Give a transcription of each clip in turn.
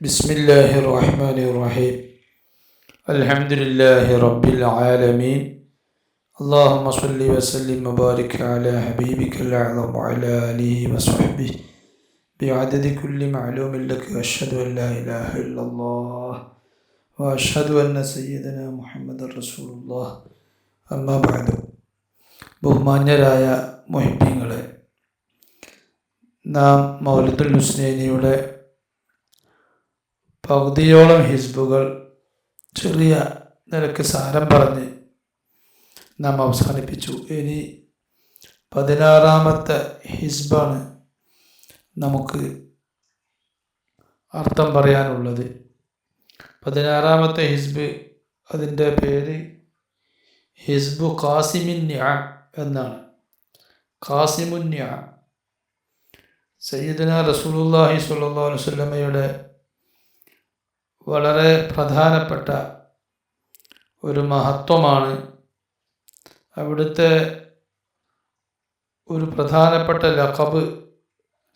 بسم الله الرحمن الرحيم الحمد لله رب العالمين اللهم صل وسلم وبارك على حبيبك الأعظم وعلى آله وصحبه بعدد كل معلوم لك أشهد أن لا إله إلا الله وأشهد أن سيدنا محمد رسول الله أما بعد ബഹുമാന്യരായ മൊഹിബീങ്ങളെ നാം മൗലത്തുൽ ഹുസ്നൈനിയുടെ പകുതിയോളം ഹിസ്ബുകൾ ചെറിയ നിരക്ക് സാരം പറഞ്ഞ് നാം അവസാനിപ്പിച്ചു. ഇനി പതിനാറാമത്തെ ഹിസ്ബാണ് നമുക്ക് അർത്ഥം പറയാനുള്ളത്. പതിനാറാമത്തെ ഹിസ്ബ് അതിന്റെ പേര് ഹിസ്ബു ഖാസിമിൻ നിഅം എന്നാണ്. കാസിമുന്യ സയ്യിദന റസൂലുള്ളാഹി സ്വല്ലല്ലാഹു അലൈഹി വസല്ലമയുടെ വളരെ പ്രധാനപ്പെട്ട ഒരു മഹത്വമാണ് അവിടുത്തെ ഒരു പ്രധാനപ്പെട്ട ലഖബ്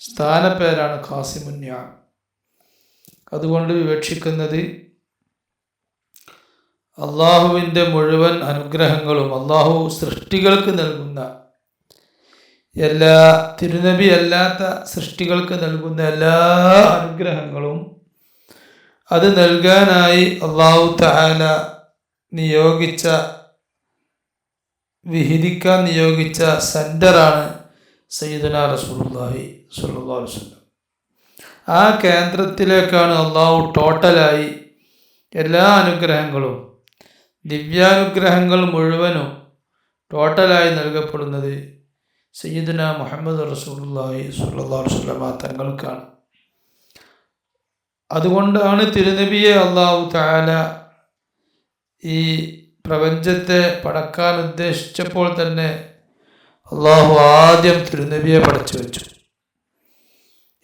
സ്ഥാനപ്പേരാണ് ഖാസിമുന്യ അതുകൊണ്ട് വിവക്ഷിക്കുന്നത് അള്ളാഹുവിന്റെ മുഴുവൻ അനുഗ്രഹങ്ങളും അള്ളാഹു സൃഷ്ടികൾക്ക് നൽകുന്ന എല്ലാ തിരുനബി അല്ലാത്ത സൃഷ്ടികൾക്ക് നൽകുന്ന എല്ലാ അനുഗ്രഹങ്ങളും അത് നൽകാനായി അള്ളാഹു തആല നിയോഗിച്ച വിഹിതിക്കാൻ നിയോഗിച്ച സെന്ററാണ് സയ്യിദന റസൂലുള്ളാഹി സ്വല്ലല്ലാഹു അലൈഹി വസല്ലം. ആ കേന്ദ്രത്തിലേക്കാണ് അള്ളാഹു ടോട്ടലായി എല്ലാ അനുഗ്രഹങ്ങളും ദിവ്യാനുഗ്രഹങ്ങൾ മുഴുവനും ടോട്ടലായി നൽകപ്പെടുന്നത് സയ്യിദന മുഹമ്മദ് റസൂലുള്ളാഹി സ്വല്ലല്ലാഹു അലൈഹി വസല്ലമ തങ്ങൾക്കാണ്. അതുകൊണ്ടാണ് തിരുനബിയെ അള്ളാഹു താല ഈ പ്രപഞ്ചത്തെ പടക്കാൻ ഉദ്ദേശിച്ചപ്പോൾ തന്നെ അള്ളാഹു ആദ്യം തിരുനബിയെ പടച്ചു വെച്ചു.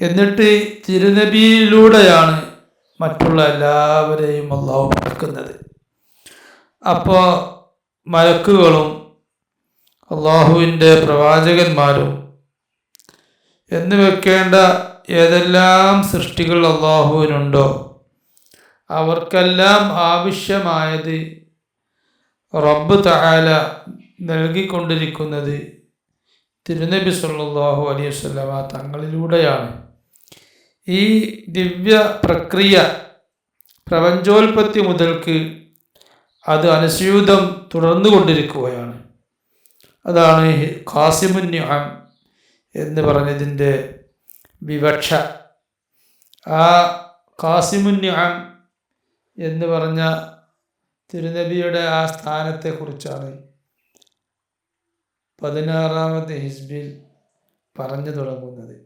എന്നിട്ട് തിരുനബിയിലൂടെയാണ് മറ്റുള്ള എല്ലാവരെയും അള്ളാഹു പടക്കുന്നത്. അപ്പോൾ മലക്കുകളും അള്ളാഹുവിന്റെ പ്രവാചകന്മാരും എന്ന് വെക്കേണ്ട ഏതെല്ലാം സൃഷ്ടികൾ അള്ളാഹുവിനുണ്ടോ അവർക്കെല്ലാം ആവശ്യമായത് റബ്ബ് തആല നൽകിക്കൊണ്ടിരിക്കുന്നത് തിരുനബി സല്ലാഹു അലൈഹി വസ്ലമ തങ്ങളിലൂടെയാണ്. ഈ ദിവ്യ പ്രക്രിയ പ്രപഞ്ചോൽപത്തി മുതൽക്ക് അത് അനുസ്യൂതം തുടർന്നു കൊണ്ടിരിക്കുകയാണ് അതാണ് ഖാസിമുന്യം എന്ന് പറഞ്ഞതിന്റെ വിവക്ഷ ആ ഖാസിമുന്യം എന്ന് പറഞ്ഞ തിരുനബിയുടെ ആ സ്ഥാനത്തെക്കുറിച്ചാണ് പതിനാറാമത്തെ ഹിസ്ബിൽ പറഞ്ഞു തുടങ്ങുന്നത്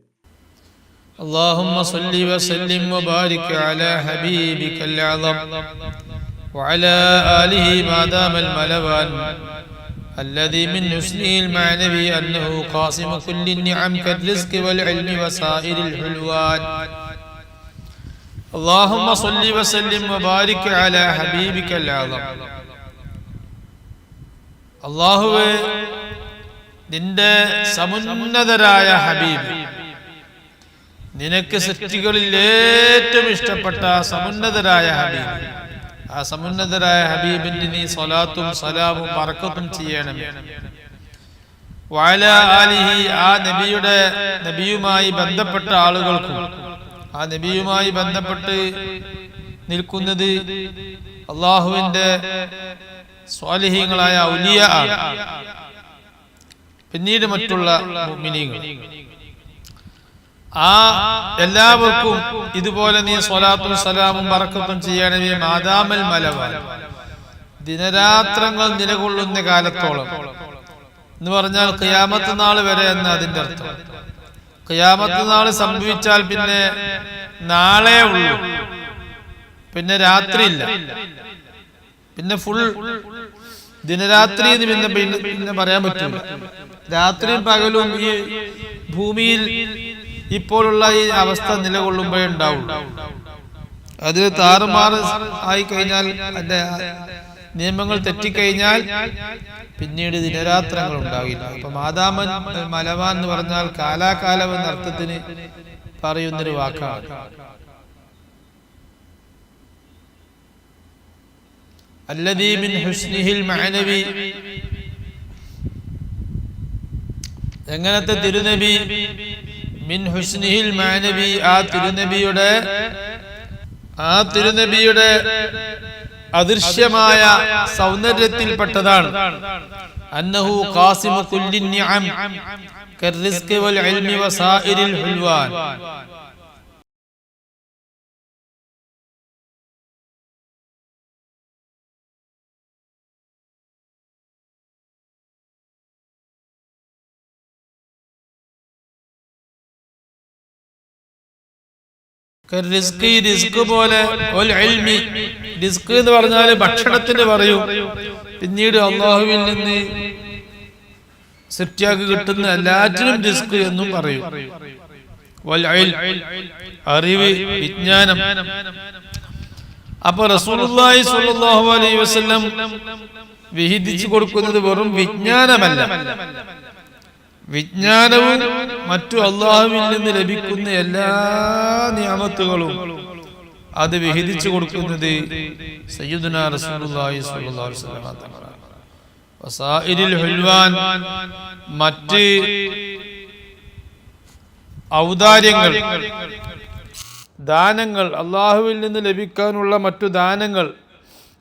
اللهم صل وسلم وبارك على حبيبك الأعظم وعلى آله ما دام الملوان الذي من حسنه المعنوي أنه قاسم كل النعم كالرزق والعلم وسائر الحلوان اللهم صل وسلم وبارك على حبيبك الأعظم الله നിന്റെ സമുന്നതരായ ഹബീബ് നിനക്ക് സൃഷ്ടികളിൽ ഏറ്റവും ഇഷ്ടപ്പെട്ട സമുന്നതരായ ഹബീബ് ആ സമുന്നതരായ ഹബീബിന്റെ നീ സ്വലാത്തും സലാമും പറക്കത്തും ചെയ്യണം. വാല ആലിഹി ആ നബിയുടെ നബിയുമായി ബന്ധപ്പെട്ട ആളുകൾക്കും ആ നബിയുമായി ബന്ധപ്പെട്ട് നിൽക്കുന്നത് അള്ളാഹുവിന്റെ സ്വാലിഹീങ്ങളായ ഔലിയ പിന്നീട് മറ്റുള്ള മുഅ്മിനീങ്ങൾ. ആ എല്ലാവർക്കും ഇതുപോലെ നീ സ്വലാത്തും സലാമും പറക്കത്തും ചെയ്യണമേ മാതാമൽ മലവ ദിനരാത്രങ്ങൾ നിലകൊള്ളുന്ന കാലത്തോളം. എന്ന് പറഞ്ഞാൽ ഖിയാമത്ത് നാൾ വരെ എന്ന് അതിന്റെ അർത്ഥം. ഖിയാമത്ത് നാൾ സംഭവിച്ചാൽ പിന്നെ നാളെ ഉള്ളൂ. പിന്നെ രാത്രിയില്ല പിന്നെ ഫുൾ ദിനരാത്രി എന്ന് പിന്നെ പിന്നെ പറയാൻ പറ്റില്ല രാത്രിയും പകലും ഈ ഭൂമിയിൽ ഇപ്പോഴുള്ള ഈ അവസ്ഥ നിലകൊള്ളുമ്പോഴേ ഉണ്ടാവുള്ളൂ. അത് താറുമാറ് ആയി കഴിഞ്ഞാൽ അതിന്റെ നിയമങ്ങൾ തെറ്റിക്കഴിഞ്ഞാൽ പിന്നീട് ദിനരാത്രങ്ങൾ ഉണ്ടാകില്ല. അപ്പൊ മാതാമൻ മലവാൻ എന്ന് പറഞ്ഞാൽ കാലാകാലം എന്ന അർത്ഥത്തിന് പറയുന്നൊരു വാക്കാണ്. എങ്ങനത്തെ തിരുനബി മിൻ ഹുസ്നിഹിൽ മാനബി ആ തിരുനബിയുടെ ആ തിരുനബിയുടെ അദൃശ്യമായ സൗന്ദര്യത്തിൽപ്പെട്ടതാണ്. അന്നഹു ഖാസിമു കുല്ലിൻ വൽ ഇൽമി വസാഇരിൽ ഹുൽവാൻ. റിസ്ക് റിസ്ക് പോലെ റിസ്ക് എന്ന് പറഞ്ഞാൽ ഭക്ഷണത്തിന് പറയും. പിന്നീട് അള്ളാഹുവിൽ നിന്ന് സൃഷ്ടിയാക്കി കിട്ടുന്ന എല്ലാറ്റിനും റിസ്ക് എന്നും പറയും. അറിവ് വിജ്ഞാനം. അപ്പൊ സ്വല്ലല്ലാഹു അലൈഹി വസല്ലം വിഹിതിച്ചു കൊടുക്കുന്നത് വെറും വിജ്ഞാനമല്ല. വിജ്ഞാനവും മറ്റു അള്ളാഹുവിൽ നിന്ന് ലഭിക്കുന്ന എല്ലാ നിയമത്തുകളും അത് വിഹിതിച്ചു കൊടുക്കുന്നത് റസൂലുള്ളാഹി സ്വല്ലല്ലാഹു അലൈഹി വസല്ലം ഹുൽവാൻ മറ്റ് ഔദാര്യങ്ങൾ ദാനങ്ങൾ അള്ളാഹുവിൽ നിന്ന് ലഭിക്കാനുള്ള മറ്റു ദാനങ്ങൾ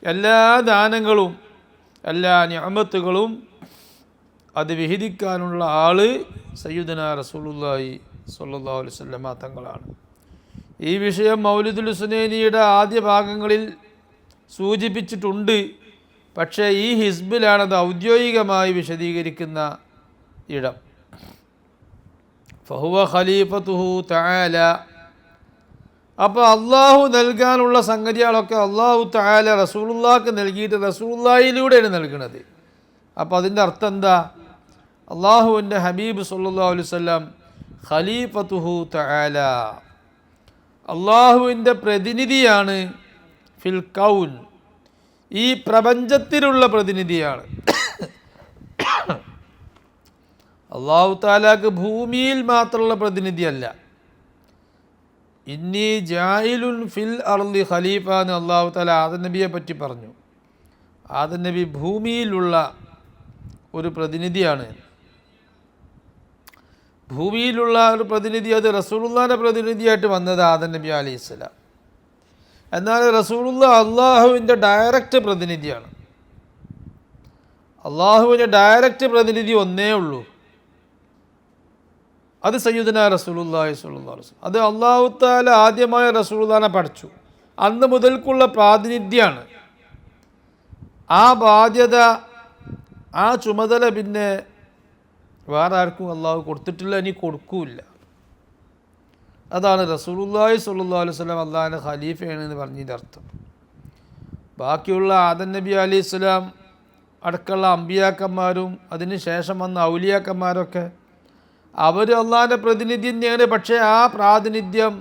എല്ലാ ദാനങ്ങളും എല്ലാ ഞാമത്തുകളും അത് വിഹിതിക്കാനുള്ള ആൾ സയ്യുദന റസൂലുള്ളാഹി സ്വല്ലല്ലാഹു അലൈഹി വസല്ലമ തങ്ങളാണ്. ഈ വിഷയം മൗലിദുൽ സുനേനിയുടെ ആദ്യ ഭാഗങ്ങളിൽ സൂചിപ്പിച്ചിട്ടുണ്ട്. പക്ഷേ ഈ ഹിസ്ബിലാണത് ഔദ്യോഗികമായി വിശദീകരിക്കുന്ന ഇടം. ഫഹുവ ഖലീഫത്തുഹു തആല. അപ്പോൾ അള്ളാഹു നൽകാനുള്ള സംഗതികളൊക്കെ അള്ളാഹു തആല റസൂലുള്ളാഹിക്ക് നൽകിയിട്ട് റസൂലുള്ളാഹിയിലൂടെയാണ് നൽകുന്നത് അപ്പോൾ അതിന്റെ അർത്ഥം എന്താ? അള്ളാഹുവിന്റെ ഹബീബ് സല്ലല്ലാഹു അലൈഹി വസല്ലം ഖലീഫത്തുഹു തആല. അള്ളാഹുവിന്റെ പ്രതിനിധിയാണ് ഫിൽ കൗൻ ഈ പ്രപഞ്ചത്തിലുള്ള പ്രതിനിധിയാണ്. അള്ളാഹു താലാക്ക് ഭൂമിയിൽ മാത്രമുള്ള പ്രതിനിധിയല്ല. ഇന്നി ജായിലുൻ ഫിൽ അർലി ഖലീഫ എന്ന് അള്ളാഹു താല ആദൻ നബിയെ പറ്റി പറഞ്ഞു. ആദൻ നബി ഭൂമിയിലുള്ള ഒരു പ്രതിനിധിയാണ്. ഭൂമിയിലുള്ള ഒരു പ്രതിനിധി അത് റസൂലുള്ളാന്റെ പ്രതിനിധിയായിട്ട് വന്നത് ആദൻ നബി അലൈഹി സ്വലാം. എന്നാൽ റസൂലുള്ള അള്ളാഹുവിന്റെ ഡയറക്റ്റ് പ്രതിനിധിയാണ്. അള്ളാഹുവിന്റെ ഡയറക്റ്റ് പ്രതിനിധി ഒന്നേ ഉള്ളൂ. അത് സയ്യുദന സ്വല്ലല്ലാഹു അലൈഹി വസല്ലം. അത് അള്ളാഹു താല ആദ്യമായ റസൂലുള്ളാനെ പഠിച്ചു. അന്ന് മുതൽക്കുള്ള പ്രാതിനിധ്യമാണ് ആ ബാധ്യത ആ ചുമതല പിന്നെ വേറെ ആർക്കും അള്ളാഹു കൊടുത്തിട്ടില്ല ഇനി കൊടുക്കൂല അതാണ് സ്വല്ലല്ലാഹു അലൈഹി വസല്ലം അള്ളാഹിന്റെ ഖലീഫയാണ് എന്ന് പറഞ്ഞതിന്റെ അർത്ഥം. ബാക്കിയുള്ള ആദൻ നബി അലി ഇസ്ലാം അടക്കമുള്ള അമ്പിയാക്കന്മാരും അതിന് ശേഷം വന്ന ഔലിയാക്കന്മാരൊക്കെ അവർ അള്ളാഹിന്റെ പ്രതിനിധി തന്നെയാണ്. പക്ഷേ ആ പ്രാതിനിധ്യം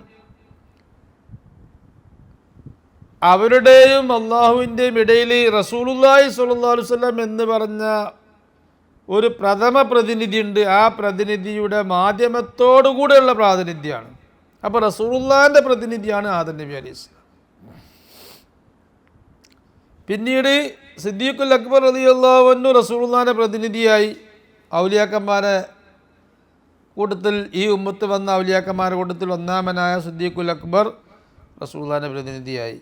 അവരുടെയും അള്ളാഹുവിന്റെയും ഇടയിൽ സ്വല്ലല്ലാഹു അലൈഹി വസല്ലം എന്ന് പറഞ്ഞ ഒരു പ്രഥമ പ്രതിനിധിയുണ്ട്. ആ പ്രതിനിധിയുടെ മാധ്യമത്തോടുകൂടെയുള്ള പ്രാതിനിധ്യമാണ്. അപ്പോൾ റസൂലുള്ളാഹിന്റെ പ്രതിനിധിയാണ് ആദൻ നബി അലി ഇസ്ലാം പിന്നീട് സിദ്ദീഖുൽ അക്ബർ റളിയല്ലാഹു റസൂലുള്ളാഹിന്റെ പ്രതിനിധിയായി ഔലിയാക്കന്മാരെ കൂട്ടത്തിൽ ഈ ഉമ്മത്ത് വന്ന ഔലിയാക്കന്മാരുടെ കൂട്ടത്തിൽ ഒന്നാമനായ സിദ്ദീഖുൽ അക്ബർ റസൂള്ളാന്റെ പ്രതിനിധിയായി.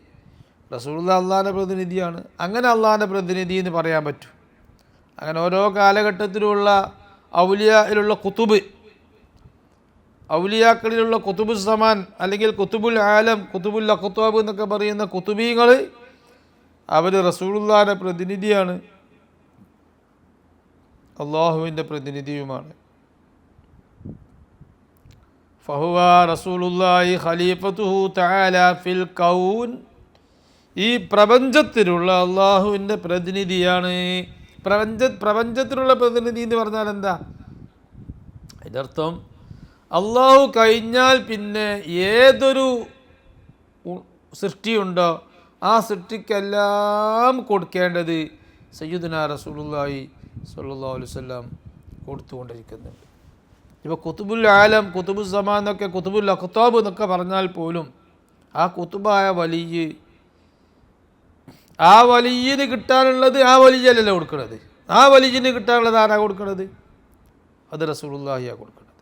റസൂള്ള അള്ളാഹാന്റെ പ്രതിനിധിയാണ്. അങ്ങനെ അള്ളാഹാന്റെ പ്രതിനിധി എന്ന് പറയാൻ പറ്റും. അങ്ങനെ ഓരോ കാലഘട്ടത്തിലുള്ള ഔലിയയിലുള്ള കുത്തുബ് ഔലിയാക്കളിലുള്ള കുത്തുബു സമാൻ അല്ലെങ്കിൽ കുത്തുബുൽ ആലം കുത്തുബുൽ അഖ്താബ് എന്നൊക്കെ പറയുന്ന കുത്തുബീങ്ങൾ അവർ റസൂലുള്ളാഹിന്റെ പ്രതിനിധിയാണ്. അള്ളാഹുവിന്റെ പ്രതിനിധിയുമാണ്. ഫഹുവ റസൂലുള്ളാഹി ഖലീഫത്തുഹു തആല ഫിൽ കൗൻ. ഈ പ്രപഞ്ചത്തിലുള്ള അള്ളാഹുവിന്റെ പ്രതിനിധിയാണ് പ്രപഞ്ച പ്രപഞ്ചത്തിനുള്ള പ്രതിനിധി എന്ന് പറഞ്ഞാൽ എന്താ? അതിന്റെ അർത്ഥം അള്ളാഹു കഴിഞ്ഞാൽ പിന്നെ ഏതൊരു സൃഷ്ടിയുണ്ടോ ആ സൃഷ്ടിക്കെല്ലാം കൊടുക്കേണ്ടത് സയ്യിദുന റസൂലുള്ളാഹി സ്വല്ലല്ലാഹു അലൈഹി വസല്ലം കൊടുത്തുകൊണ്ടിരിക്കുന്നുണ്ട്. ഇപ്പോൾ കുത്തുബുൽ ആലം കുത്തുബുൽ സമാൻ എന്നൊക്കെ കുത്തുബുൽ അഖ്താബ് എന്നൊക്കെ പറഞ്ഞാൽ പോലും ആ കുത്തുബായ വലിയ ആ വലിയന് കിട്ടാനുള്ളത് ആ വലിയല്ലല്ലോ കൊടുക്കുന്നത് ആ വലിയന് കിട്ടാനുള്ളത് ആരാ കൊടുക്കുന്നത് അത് റസൂലുള്ളാഹിയാണ് കൊടുക്കുന്നത്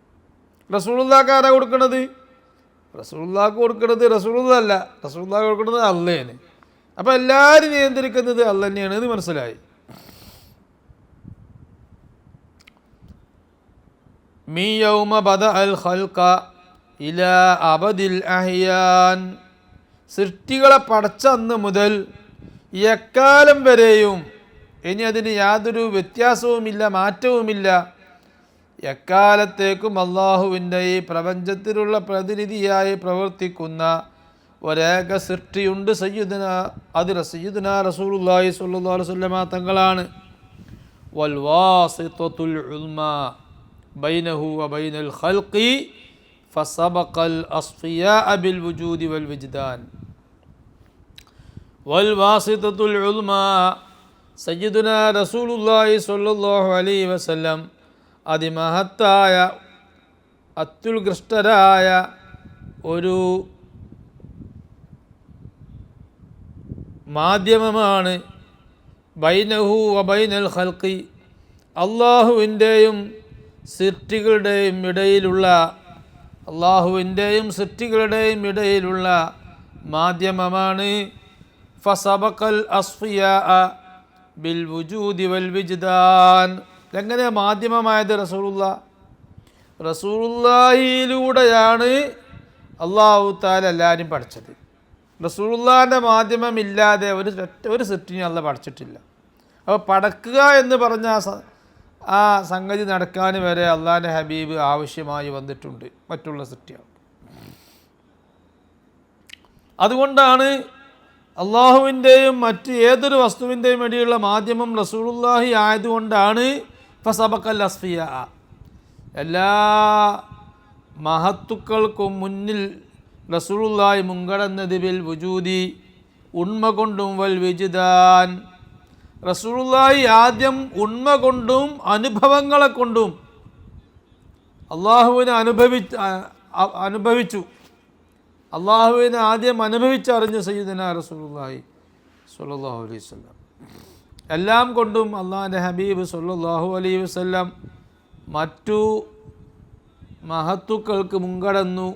റസൂലുള്ളാഹ്ക്ക് ആരാ കൊടുക്കുന്നത് റസൂലുള്ളാഹ്ക്ക് കൊടുക്കുന്നത് റസൂലുള്ള റസൂള്ള കൊടുക്കുന്നത് അല്ലേന് അപ്പോൾ എല്ലാവരും നിയന്ത്രിക്കുന്നത് അല്ല തന്നെയാണ് എന്ന് മനസ്സിലായി. മീ യൗമ ബദ അൽ ഖൽഖ ഇല അബദിൽ അഹിയാൻ. സൃഷ്ടികളെ പടച്ച അന്ന് മുതൽ എക്കാലം വരെയും ഇനി അതിന് യാതൊരു വ്യത്യാസവുമില്ല മാറ്റവുമില്ല. എക്കാലത്തേക്കും അള്ളാഹുവിന്റെ ഈ പ്രപഞ്ചത്തിലുള്ള പ്രതിനിധിയായി പ്രവർത്തിക്കുന്ന ഒരേക സൃഷ്ടിയുണ്ട് സയ്യുദന അതിൽ സയ്യുദന റസൂലുല്ലാഹി അലൈഹി വസല്ലമ തങ്ങളാണ്. വൽവാസിത്തുൽ ഉൽമ ബൈനഹു വബൈനൽ ഖൽഖി ഫസബഖൽ അസ്ഫിയാ അബിൽ വുജൂദി വൽ വിജ്ദാൻ. വൽവാസിത്തുൽ സയ്യിദുന റസൂലുള്ളാഹി സ്വല്ലല്ലാഹു അലൈഹി വസല്ലം അതിമഹത്തായ അത്യുൽകൃഷ്ടരായ ഒരു മാധ്യമമാണ് ബൈനഹു വബൈനൽ ഹൽക്കി അള്ളാഹുവിന്റെയും സൃഷ്ടികളുടെയും ഇടയിലുള്ള അള്ളാഹുവിന്റെയും സൃഷ്ടികളുടെയും ഇടയിലുള്ള മാധ്യമമാണ് ഫസബക്കൽ അസ്ഫിയ ബിൽ വുജൂദി വൽ വിജ്ദാൻ. എങ്ങനെ മാധ്യമമായത് റസൂലുള്ള? റസൂലുള്ളാഹിയിലൂടെയാണ് അള്ളാഹു താല എല്ലാവരും പഠിച്ചത്. റസൂലുള്ളാഹിന്റെ മാധ്യമമില്ലാതെ ഒരു ഒരു സൃഷ്ടിനെ അല്ല പഠിച്ചിട്ടില്ല. അപ്പോൾ പടക്കുക എന്ന് പറഞ്ഞ ആ സംഗതി നടക്കാൻ വരെ അള്ളാഹിന്റെ ഹബീബ് ആവശ്യമായി വന്നിട്ടുണ്ട് മറ്റുള്ള സൃഷ്ടികൾ അതുകൊണ്ടാണ് അള്ളാഹുവിന്റെയും മറ്റ് ഏതൊരു വസ്തുവിന്റെയും ഇടയിലുള്ള മാധ്യമം റസൂലുള്ളാഹി ആയതുകൊണ്ടാണ് ഫസബക്കൽ അസ്ഫിയ. എല്ലാ മഹത്തുക്കൾക്കും മുന്നിൽ റസൂലുള്ളാഹി മുൻകടന്നത് വുജൂതി ഉണ്മ കൊണ്ടും വൽ വിജിതാൻ റസൂലുള്ളാഹി ആദ്യം ഉണ്മ കൊണ്ടും അനുഭവങ്ങളെ കൊണ്ടും അള്ളാഹുവിനെ അനുഭവി അനുഭവിച്ചു. അള്ളാഹുവിനെ ആദ്യം അനുഭവിച്ചറിഞ്ഞ സയ്യിദിന റസൂലുള്ളാഹി സല്ലല്ലാഹു അലൈഹി വസല്ലം. എല്ലാം കൊണ്ടും അള്ളാഹിന്റെ ഹബീബ് സല്ലല്ലാഹു അലൈഹി വസല്ലം മറ്റു മഹത്തുക്കൾക്ക് മുൻകടന്നു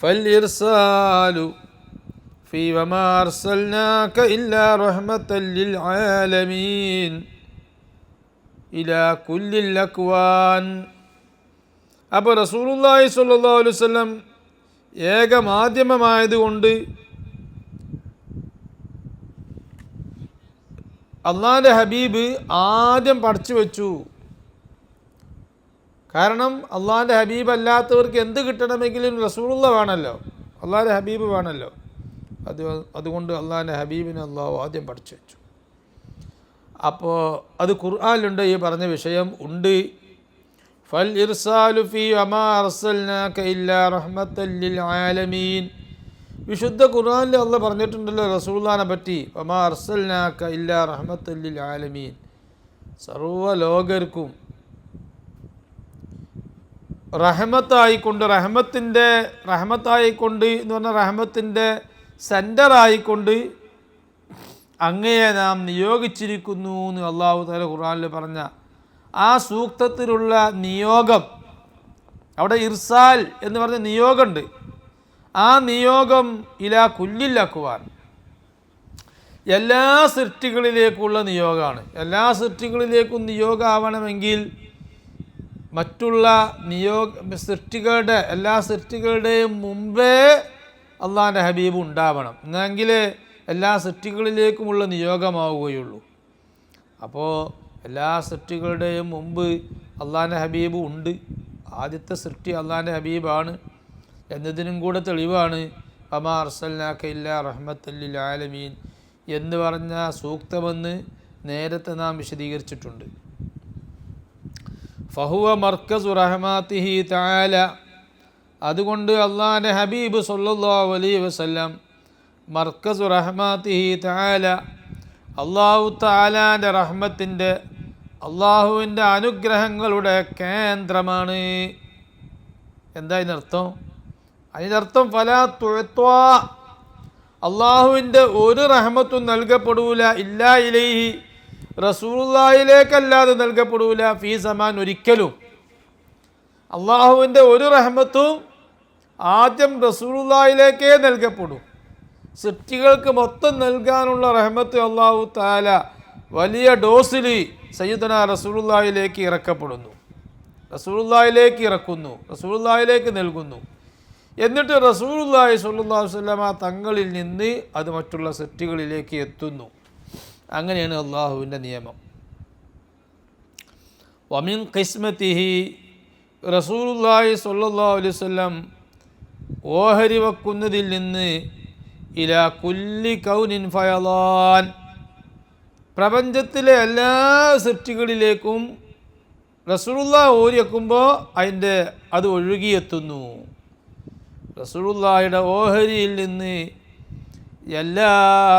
ഫൽഇർസാലു ഫീ വമാ അർസൽനാക ഇല്ലാ ആലമീൻ. ഇലാ കുല്ലിൽ അക്വാൻ. അപ്പോൾ സ്വല്ലല്ലാഹു അലൈഹി വസല്ലം ഏക മാധ്യമമായതുകൊണ്ട് അള്ളാന്റെ ഹബീബ് ആദ്യം പഠിച്ചു വെച്ചു. കാരണം അള്ളാന്റെ ഹബീബ് അല്ലാത്തവർക്ക് എന്ത് കിട്ടണമെങ്കിലും റസൂലുള്ള വേണമല്ലോ. അള്ളാന്റെ ഹബീബ് വേണമല്ലോ. അത് അതുകൊണ്ട് അള്ളാന്റെ ഹബീബിനെ അള്ളാഹു ആദ്യം പഠിച്ചു വെച്ചു. അപ്പോൾ അത് ഖുർആാനിലുണ്ട് ഈ പറഞ്ഞ വിഷയം ഉണ്ട്. വിശുദ്ധ ഖുർആാനിൽ അല്ല പറഞ്ഞിട്ടുണ്ടല്ലോ റസൂല്ലാനെ പറ്റി അമാ അർസൽനാക ഇല്ലാ റഹ്മത്തല്ലിൽ ആലമീൻ. സർവ ലോകർക്കും റഹമത്തായിക്കൊണ്ട് റഹമത്തിന്റെ റഹമത്തായിക്കൊണ്ട് എന്ന് പറഞ്ഞാൽ റഹമത്തിന്റെ സെന്ററായിക്കൊണ്ട് അങ്ങയെ നാം നിയോഗിച്ചിരിക്കുന്നു എന്ന് അള്ളാഹു താല ഖുർആനിൽ പറഞ്ഞ ആ സൂക്തത്തിലുള്ള നിയോഗം. അവിടെ ഇർസാൽ എന്ന് പറഞ്ഞ നിയോഗമുണ്ട് ആ നിയോഗം ഇല കുല്ലില്ലാക്കുവാൻ. എല്ലാ സൃഷ്ടികളിലേക്കുള്ള നിയോഗമാണ് എല്ലാ സൃഷ്ടികളിലേക്കും നിയോഗമാവണമെങ്കിൽ മറ്റുള്ള നിയോഗ സൃഷ്ടികളുടെ എല്ലാ സൃഷ്ടികളുടെയും മുമ്പേ അള്ളാഹാന്റെ ഹബീബ് ഉണ്ടാവണം. എന്നെങ്കിൽ എല്ലാ സൃഷ്ടികളിലേക്കുമുള്ള നിയോഗമാവുകയുള്ളൂ. അപ്പോൾ എല്ലാ സൃഷ്ടികളുടെയും മുമ്പ് അള്ളാഹിന്റെ ഹബീബ് ഉണ്ട്. ആദ്യത്തെ സൃഷ്ടി അള്ളാഹിന്റെ ഹബീബാണ്. എന്നതിനും കൂടെ തെളിവാണ് അമാ അർസൽനാക്ക ഇല്ല റഹ്മത്തല്ലിൽ ആലമീൻ എന്ന് പറഞ്ഞ സൂക്തമെന്ന് നേരത്തെ നാം വിശദീകരിച്ചിട്ടുണ്ട്. ഫഹുവ മർക്കസ് റഹ്മാത്തിഹി താല അതുകൊണ്ട് അള്ളാഹിന്റെ ഹബീബ് സല്ലാ അലൈഹി വസല്ലം മർക്കസ് റഹ്മാത്തിഹി താല അള്ളാഹു താലാന്റെ റഹ്മത്തിന്റെ അള്ളാഹുവിന്റെ അനുഗ്രഹങ്ങളുടെ കേന്ദ്രമാണ്. എന്താ ഇതിനർത്ഥം അതിനർത്ഥം ഫലാ തുഴത്വ അള്ളാഹുവിന്റെ ഒരു റഹ്മത്തും നൽകപ്പെടൂല ഇല്ല ഇലൈഹി. റസൂലുള്ളാഹിലേക്കല്ലാതെ നൽകപ്പെടൂല ഫീ സമാൻ ഒരിക്കലും. അള്ളാഹുവിന്റെ ഒരു റഹ്മത്തും ആദ്യം റസൂലുള്ളാഹിലേക്കേ നൽകപ്പെടൂ. സൃഷ്ടികൾക്ക് മൊത്തം നൽകാനുള്ള റഹ്മത്ത് അള്ളാഹു താല വലിയ ഡോസിൽ സയ്യിദന റസൂലുള്ളാഹിലേക്ക് ഇറക്കപ്പെടുന്നു. റസൂലുള്ളാഹിലേക്ക് ഇറക്കുന്നു. റസൂലുള്ളാഹിലേക്ക് നൽകുന്നു. എന്നിട്ട് റസൂലുള്ളാഹി സ്വല്ലല്ലാഹു വസല്ലമ തങ്ങളിൽ നിന്ന് അത് മറ്റുള്ള സൃഷ്ടികളിലേക്ക് എത്തുന്നു. അങ്ങനെയാണ് അള്ളാഹുവിന്റെ നിയമം. വമിൻ ഖിസ്മത്തിഹി റസൂലുള്ളാഹി സ്വല്ലല്ലാഹു അലൈഹി വസല്ലം ഓഹരി വെക്കുന്നതിൽ നിന്ന് ഇല കുല്ലി കൗനിൻ ഫയലാൻ. പ്രപഞ്ചത്തിലെ എല്ലാ സൃഷ്ടികളിലേക്കും റസൂലുള്ള ഓരിയെക്കുമ്പോൾ അതിന്റെ അത് ഒഴുകിയെത്തുന്നു. റസൂലുള്ളാഹിയുടെ ഓഹരിയിൽ നിന്ന് എല്ലാ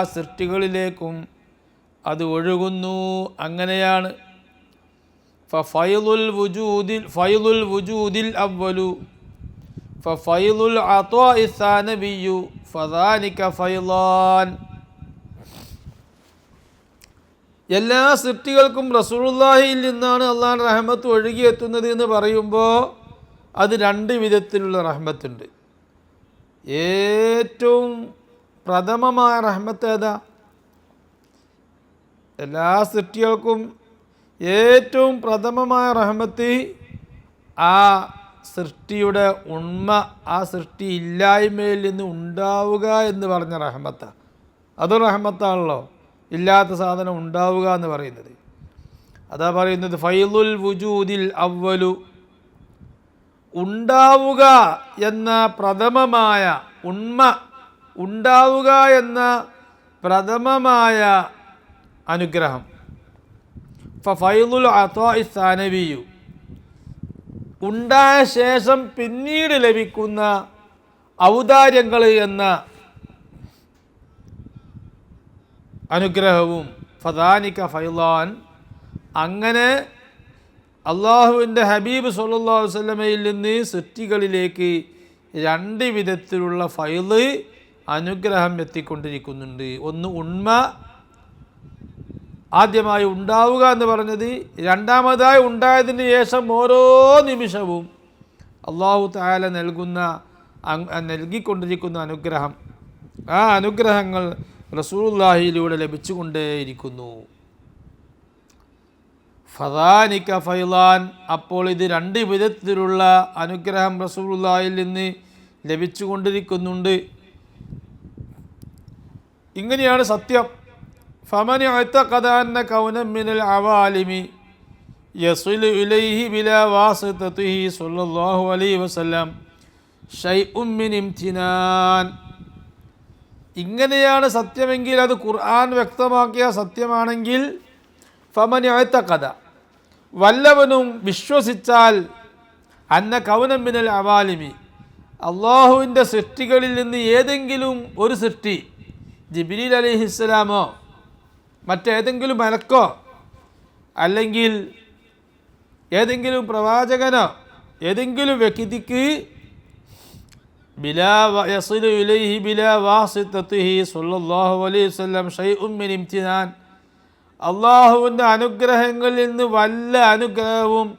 സൃഷ്ടികളിലേക്കും അത് ഒഴുകുന്നു. അങ്ങനെയാണ്. ഫൈലുൽ വുജൂദിൽ ഫൈലുൽ വുജൂദിൽ അവലു ഫൈലുൽ അത്വാനബിയു ഫദാനിക ഫൈലാൻ. എല്ലാ സൃഷ്ടികൾക്കും റസൂലുള്ളാഹിയിൽ നിന്നാണ് അള്ളാഹ് റഹ്മത്ത് ഒഴുകിയെത്തുന്നത് എന്ന് പറയുമ്പോൾ അത് രണ്ട് വിധത്തിലുള്ള റഹ്മത്തുണ്ട്. ഏറ്റവും പ്രഥമമായ റഹ്മത്ത് ഏതാ? എല്ലാ സൃഷ്ടികൾക്കും ഏറ്റവും പ്രഥമമായ റഹ്മത്ത് ആ സൃഷ്ടിയുടെ ഉണ്മ ആ സൃഷ്ടി ഇല്ലായ്മയിൽ നിന്ന് ഉണ്ടാവുക എന്ന് പറഞ്ഞ റഹമത്ത. അതും റഹമത്താണല്ലോ. ഇല്ലാത്ത സാധനം ഉണ്ടാവുക എന്ന് പറയുന്നത്. അതാ പറയുന്നത് ഫൈലുൽ വുജൂദിൽ അവലു ഉണ്ടാവുക എന്ന പ്രഥമമായ ഉണ്മ ഉണ്ടാവുക എന്ന പ്രഥമമായ അനുഗ്രഹം. ഫൈലുൽ അത്വാഇ സ്ഥാനവിയു ഉണ്ടായ ശേഷം പിന്നീട് ലഭിക്കുന്ന ഔദാര്യങ്ങൾ എന്ന അനുഗ്രഹവും ഫദാനിക ഫൈലാൻ അങ്ങനെ അള്ളാഹുവിന്റെ ഹബീബ് സല്ലാ അലൈഹി വസല്ലമയിൽ നിന്ന് സൃഷ്ടികളിലേക്ക് രണ്ട് വിധത്തിലുള്ള ഫൈൽ അനുഗ്രഹം എത്തിക്കൊണ്ടിരിക്കുന്നുണ്ട്. ഒന്ന് ഉണ്മ ആദ്യമായി ഉണ്ടാവുക എന്ന് പറഞ്ഞത് രണ്ടാമതായി ഉണ്ടായതിന് ശേഷം ഓരോ നിമിഷവും അള്ളാഹു താല നൽകുന്ന നൽകിക്കൊണ്ടിരിക്കുന്ന അനുഗ്രഹം. ആ അനുഗ്രഹങ്ങൾ റസൂല്ലാഹിയിലൂടെ ലഭിച്ചുകൊണ്ടേയിരിക്കുന്നു. ഫദാനിക്ക ഫൈലാൻ അപ്പോൾ ഇത് രണ്ട് വിധത്തിലുള്ള അനുഗ്രഹം റസൂലുള്ളാഹിൽ നിന്ന് ലഭിച്ചുകൊണ്ടിരിക്കുന്നുണ്ട്. ഇങ്ങനെയാണ് സത്യം. ഫമനി അത്തഖദാന്ന കൗനം മിനൽ അവാലിമി യസുലു ഇലൈഹി ബില വാസിതതിഹി സല്ലല്ലാഹു അലൈഹി വസല്ലം ഷൈഉം മിൻ ഇംതിനാൻ ഇങ്ങനെയാണ് സത്യമെങ്കിൽ അത് ഖുർആൻ വ്യക്തമാക്കിയ സത്യമാണെങ്കിൽ ഫമനി അത്തഖദ വല്ലവനും വിശ്വസിച്ചാൽ അന്ന കൗനം മിനൽ അവാലിമി. അള്ളാഹുവിന്റെ സൃഷ്ടികളിൽ നിന്ന് ഏതെങ്കിലും ഒരു സൃഷ്ടി ജിബിലി അലിഹിസ്സലാമോ മറ്റേതെങ്കിലും മലക്കോ അല്ലെങ്കിൽ ഏതെങ്കിലും പ്രവാചകനോ? ഏതെങ്കിലും വ്യക്തിക്ക് ഇലൈഹി സല്ലല്ലാഹു അലൈഹി വസല്ലം മിൻ ഇംതിനാൻ. അള്ളാഹുവിന്റെ അനുഗ്രഹങ്ങളിൽ നിന്ന് വല്ല അനുഗ്രഹവും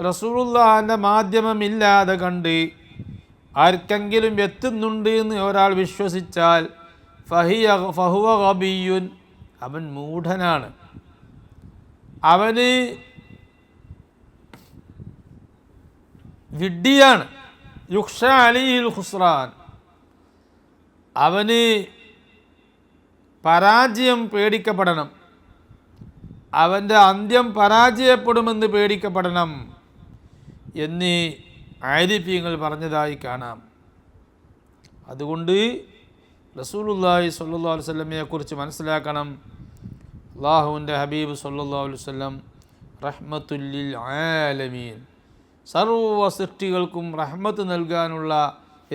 റസൂലുള്ളാഹിന്റെ മാധ്യമമില്ലാതെ കണ്ട് ആർക്കെങ്കിലും എത്തുന്നുണ്ട് എന്ന് ഒരാൾ വിശ്വസിച്ചാൽ ഫഹിയ ഫഹുവ ഗബിയുൻ അവൻ മൂഢനാണ്. അവന് വിഡ്ഢിയാണ്. യുക്ഷ അലിഹിൽ ഹുസ്രാൻ അവന് പരാജയം പേടിക്കപ്പെടണം. അവന്റെ അന്ത്യം പരാജയപ്പെടുമെന്ന് പേടിക്കപ്പെടണം എന്ന് ആരിഫ്യങ്ങൾ പറഞ്ഞതായി കാണാം. അതുകൊണ്ട് റസൂലുള്ളാഹി സ്വല്ലല്ലാഹു അലൈഹി വസല്ലമയെക്കുറിച്ച് മനസ്സിലാക്കണം. അള്ളാഹുവിന്റെ ഹബീബ് വസല്ലം റഹ്മത്തുല്ലിൽ ആലമീൻ. സർവ സൃഷ്ടികൾക്കും റഹ്മത്ത് നൽകാനുള്ള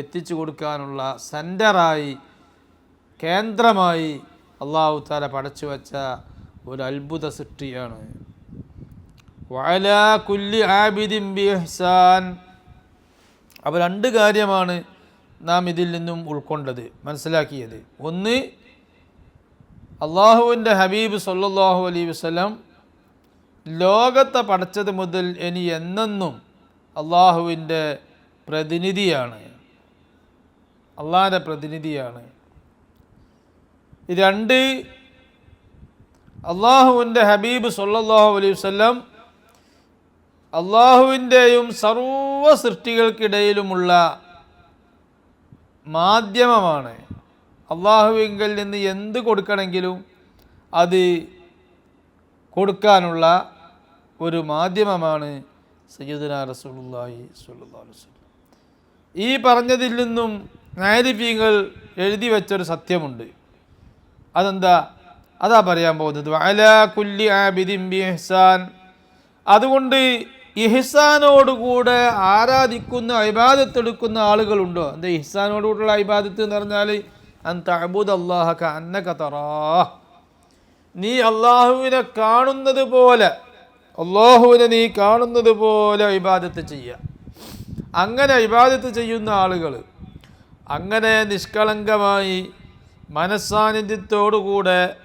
എത്തിച്ചു കൊടുക്കാനുള്ള സെന്ററായി കേന്ദ്രമായി അള്ളാഹു താല പടച്ചു വച്ച ഒരു അത്ഭുത സൃഷ്ടിയാണ്. വഅലാ കുല്ലി ആബിദിൻ ബിഹ്സാൻ അപ്പോൾ രണ്ട് കാര്യമാണ് നാം ഇതിൽ നിന്നും ഉൾക്കൊണ്ടത് മനസ്സിലാക്കിയത്. ഒന്ന് അള്ളാഹുവിന്റെ ഹബീബ് സല്ലാഹു അലൈ വസ്ലം ലോകത്തെ പഠിച്ചത് മുതൽ ഇനി എന്നെന്നും അള്ളാഹുവിന്റെ പ്രതിനിധിയാണ്. അള്ളാഹിന്റെ പ്രതിനിധിയാണ്. രണ്ട് അള്ളാഹുവിന്റെ ഹബീബ് സല്ലാഹു അലൈഹി വസല്ലം അള്ളാഹുവിന്റെയും സർവ സൃഷ്ടികൾക്കിടയിലുമുള്ള മാധ്യമമാണ്. അള്ളാഹുവിങ്കിൽ നിന്ന് എന്ത് കൊടുക്കണമെങ്കിലും അത് കൊടുക്കാനുള്ള ഒരു മാധ്യമമാണ് സയ്യിദുന അലൈഹി വസല്ലം. ഈ പറഞ്ഞതിൽ നിന്നും നാരിഫീങ്ങൾ എഴുതി വെച്ചൊരു സത്യമുണ്ട്. അതെന്താ? അതാ പറയാൻ പോകുന്നത്. അലാ കുല്ലി ആബിദിൻ ബി ഇഹ്സാൻ. അതുകൊണ്ട് ഇഹ്സാനോടുകൂടെ ആരാധിക്കുന്ന അഭിബാദത്തെടുക്കുന്ന ആളുകളുണ്ടോ? എന്താ ഇഹ്സാനോടുകൂടെയുള്ള അഭിബാദത്ത് എന്ന് പറഞ്ഞാൽ അന്നക തറാ. നീ അള്ളാഹുവിനെ കാണുന്നത് പോലെ അള്ളാഹുവിനെ നീ കാണുന്നത് പോലെ ഇബാദത്ത് ചെയ്യുക അങ്ങനെ ഇബാദത്ത് ചെയ്യുന്ന ആളുകൾ അങ്ങനെ നിഷ്കളങ്കമായി മനസ്സാന്നിധ്യത്തോടുകൂടെ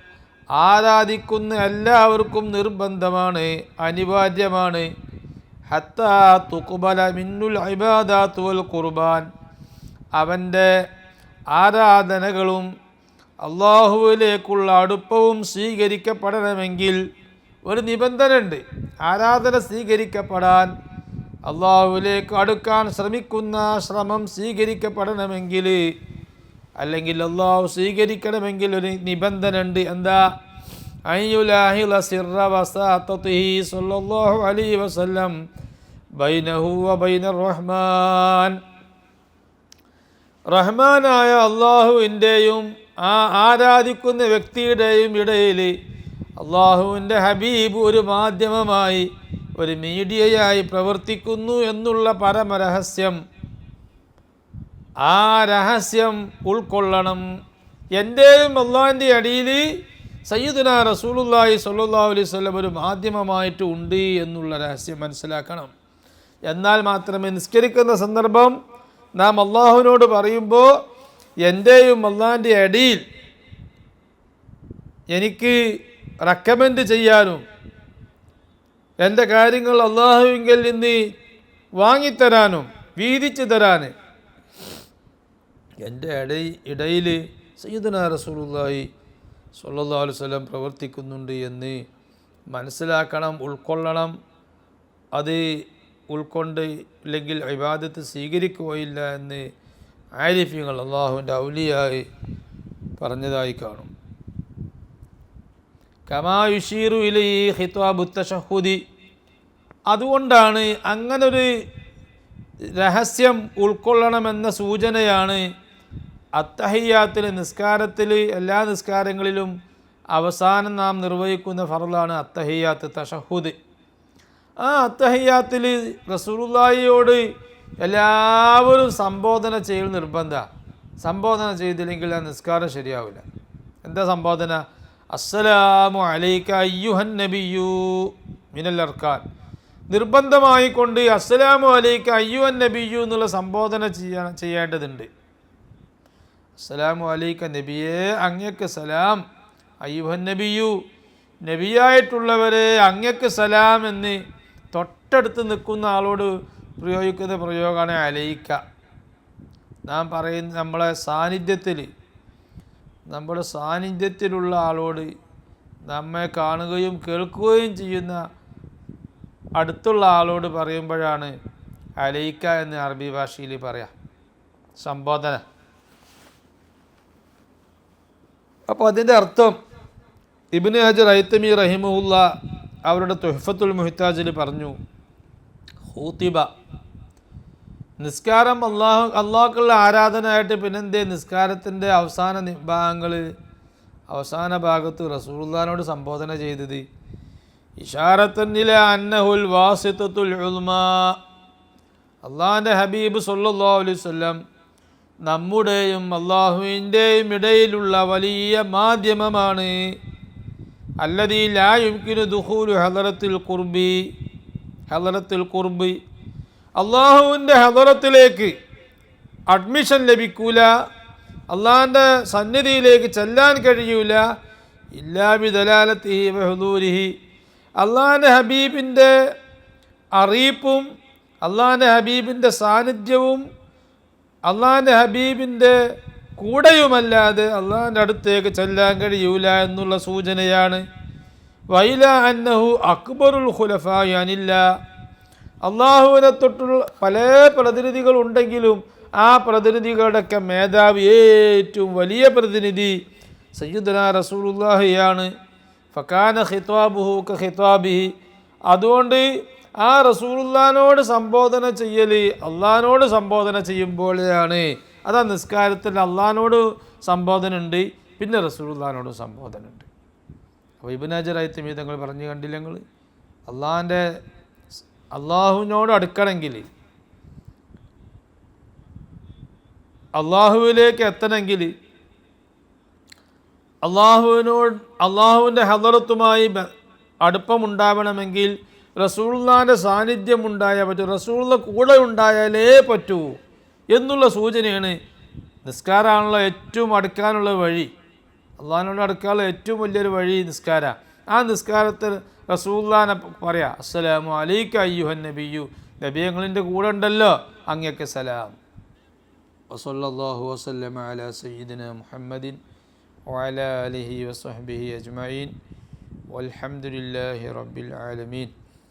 ആരാധിക്കുന്ന എല്ലാവർക്കും നിർബന്ധമാണ് അനിവാര്യമാണ്. ഹത്താ തുക്കുബല മിന്നുൽ ഇബാദാത്ത് കുർബാൻ ഖുർബാൻ. അവന്റെ ആരാധനകളും അള്ളാഹുവിലേക്കുള്ള അടുപ്പവും സ്വീകരിക്കപ്പെടണമെങ്കിൽ ഒരു നിബന്ധന ഉണ്ട് ആരാധന സ്വീകരിക്കപ്പെടാൻ അള്ളാഹുവിലേക്ക് അടുക്കാൻ ശ്രമിക്കുന്ന ശ്രമം സ്വീകരിക്കപ്പെടണമെങ്കിൽ അല്ലെങ്കിൽ അള്ളാഹു സ്വീകരിക്കണമെങ്കിൽ ഒരു നിബന്ധന ഉണ്ട് എന്താ അയ്യുലാഹില സിറ അലൈഹി വസല്ലം ബൈനഹു ബൈന റഹ്മാൻ. റഹ്മാനായ അള്ളാഹുവിന്റെയും ആ ആരാധിക്കുന്ന വ്യക്തിയുടെയും ഇടയിൽ അള്ളാഹുവിന്റെ ഹബീബ് ഒരു മാധ്യമമായി ഒരു മീഡിയയായി പ്രവർത്തിക്കുന്നു എന്നുള്ള പരമരഹസ്യം. ആ രഹസ്യം ഉൾക്കൊള്ളണം. എന്റെയും അള്ളാഹിന്റെ അടിയിൽ സയ്യിദുന റസൂലുല്ലാഹി സല്ലാ അലൈഹി വസല്ലം ഒരു മാധ്യമമായിട്ട് ഉണ്ട് എന്നുള്ള രഹസ്യം മനസ്സിലാക്കണം. എന്നാൽ മാത്രമേ നിസ്കരിക്കുന്ന സന്ദർഭം നാം അള്ളാഹുവിനോട് പറയുമ്പോൾ എന്റെയും അള്ളാഹിന്റെ അടിയിൽ എനിക്ക് റെക്കമെൻഡ് ചെയ്യാനും എന്റെ കാര്യങ്ങൾ അള്ളാഹുവിങ്കിൽ നിന്ന് വാങ്ങിത്തരാനും വീതിച്ചു തരാൻ എന്റെ ഇടയിൽ ഇടയിൽ സയ്യിദന റസൂലുള്ളാഹി സ്വല്ലല്ലാഹു അലൈഹി വസല്ലം പ്രവർത്തിക്കുന്നുണ്ട് എന്ന് മനസ്സിലാക്കണം ഉൾക്കൊള്ളണം. അത് ഉൾക്കൊണ്ട് ഇല്ലെങ്കിൽ ഇബാദത്ത് സ്വീകരിക്കുകയില്ല എന്ന് ആരിഫ്യങ്ങൾ അള്ളാഹുവിന്റെ ഔലിയായി പറഞ്ഞതായി കാണും. കമാ ഇലി ഹിത്വാബുത്തഷഹുദി ഹിത്വാബു തഷഹുദി. അതുകൊണ്ടാണ് അങ്ങനൊരു രഹസ്യം ഉൾക്കൊള്ളണമെന്ന സൂചനയാണ് അത്തഹയ്യാത്തിൽ നിസ്കാരത്തിൽ എല്ലാ നിസ്കാരങ്ങളിലും അവസാനം നാം നിർവഹിക്കുന്ന ഫറലാണ് അത്തഹയ്യാത്ത് തഷഹുദ്. ആ അത്തഹയ്യാത്തിൽ റസൂലുള്ളാഹിയോട് എല്ലാവരും സംബോധന ചെയ്യൽ നിർബന്ധ. സംബോധന ചെയ്തില്ലെങ്കിൽ ആ നിസ്കാരം ശരിയാവില്ല. എന്താ സംബോധന? അസ്സലാമു അലൈക അയ്യുഹൻ നബിയു നിർബന്ധമായി കൊണ്ട് അസ്സലാമു അലൈക അയ്യുഹൻ നബിയു എന്നുള്ള സംബോധന ചെയ്യാൻ ചെയ്യേണ്ടതുണ്ട്. അസ്സലാമു അലൈക്ക നബിയേ അങ്ങക്ക് സലാം. അയ്യുഹൻ നബിയു നബിയായിട്ടുള്ളവരെ അങ്ങക്ക് സലാം എന്ന് തൊട്ടടുത്ത് നിൽക്കുന്ന ആളോട് പ്രയോഗിക്കുന്ന പ്രയോഗമാണ് അലയിക്ക. നാം പറയുന്ന നമ്മളെ സാന്നിധ്യത്തിൽ നമ്മുടെ സാന്നിധ്യത്തിലുള്ള ആളോട് നമ്മെ കാണുകയും കേൾക്കുകയും ചെയ്യുന്ന അടുത്തുള്ള ആളോട് പറയുമ്പോഴാണ് അലയിക്ക എന്ന് അറബി ഭാഷയിൽ പറയാം. സംബോധന. അപ്പോൾ അതിന്റെ അർത്ഥം ഇബിന് ഹജർ ഐത്തമി റഹിമുല്ല അവരുടെ തുഹഫത്തുൽ മുഹിത്താജിൽ പറഞ്ഞു. ഹൂത്തിബ. നിസ്കാരം അള്ളാഹു അള്ളാഹുക്കുള്ള ആരാധനയായിട്ട് പിന്നെന്തേ നിസ്കാരത്തിന്റെ അവസാന ഭാഗങ്ങൾ അവസാന ഭാഗത്ത് റസൂൽദാനോട് സംബോധന ചെയ്തത്. ഇഷാരത്തന്നിലെ അന്നഹുൽ വാസിത്വത്തുൽ അള്ളാഹിന്റെ ഹബീബ് സല്ലാ അലൈവല്ലം നമ്മുടെയും അള്ളാഹുവിന്റെയും ഇടയിലുള്ള വലിയ മാധ്യമമാണ്. അല്ലതീ ലായുക്കിന് യുംകിനു ഹദറത്തിൽ കുർബി ഹലറത്തിൽ കുർബ് അള്ളാഹുവിന്റെ ഹദറത്തിലേക്ക് അഡ്മിഷൻ ലഭിക്കൂല. അള്ളാഹിന്റെ സന്നിധിയിലേക്ക് ചെല്ലാൻ കഴിയൂല. ഇല്ലാബി ദലാലത്തിഹി ബഹദൂരിഹി അള്ളാഹിന്റെ ഹബീബിന്റെ അറിയിപ്പും അള്ളാഹിന്റെ ഹബീബിന്റെ സാന്നിധ്യവും അള്ളാഹിന്റെ ഹബീബിന്റെ കൂടെയുമല്ലാതെ അള്ളാഹിന്റെ അടുത്തേക്ക് ചെല്ലാൻ കഴിയൂല എന്നുള്ള സൂചനയാണ് വൈല അന്നഹു അക്ബറുൽ ഖുലഫായി അനില്ല. അള്ളാഹുവിനെ തൊട്ടുള്ള പല പ്രതിനിധികൾ ഉണ്ടെങ്കിലും ആ പ്രതിനിധികളുടെയൊക്കെ മേധാവി ഏറ്റവും വലിയ പ്രതിനിധി സയ്യുദന റസൂലുല്ലാഹിയാണ് ഫക്കാന ഖിത്വാബുഹു ക അതുകൊണ്ട് ആ റസൂലുല്ലാനോട് സംബോധന ചെയ്യൽ അള്ളഹാനോട് സംബോധന ചെയ്യുമ്പോഴാണ്. അതാ നിസ്കാരത്തിൽ അള്ളഹാനോട് സംബോധന ഉണ്ട് പിന്നെ റസൂലുല്ലാനോട് സംബോധന ഉണ്ട്. അപ്പോൾ ഇബിനാജറായി മീതങ്ങൾ പറഞ്ഞു കണ്ടില്ല ഞങ്ങൾ അള്ളാഹിന്റെ അള്ളാഹുവിനോട് അടുക്കണമെങ്കിൽ അള്ളാഹുവിലേക്ക് എത്തണമെങ്കിൽ അള്ളാഹുവിനോട് അള്ളാഹുവിന്റെ ഹദറത്തുമായി അടുപ്പമുണ്ടാവണമെങ്കിൽ റസൂള്ളാന്റെ സാന്നിധ്യം ഉണ്ടായാൽ പറ്റൂ റസൂള്ള കൂടെ ഉണ്ടായാലേ പറ്റൂ എന്നുള്ള സൂചനയാണ് നിസ്കാരമാണല്ലോ ഏറ്റവും അടുക്കാനുള്ള വഴി. അള്ളാഹിനോട് അടുക്കാനുള്ള ഏറ്റവും വലിയൊരു വഴി നിസ്കാര ആ നിസ്കാരത്തിൽ റസൂല്ലാനെ പറയാം അസ്സലാമു അലൈക്ക അയ്യുഹൻ നബിയു നബിയങ്ങളിൻ്റെ കൂടെ ഉണ്ടല്ലോ അങ്ങക്ക് സലാം വസല്ലല്ലാഹു വസല്ലമ അലാ സയ്യിദിന മുഹമ്മദിൻ وعلى آله وصحبه أجمعين والحمد لله رب العالمين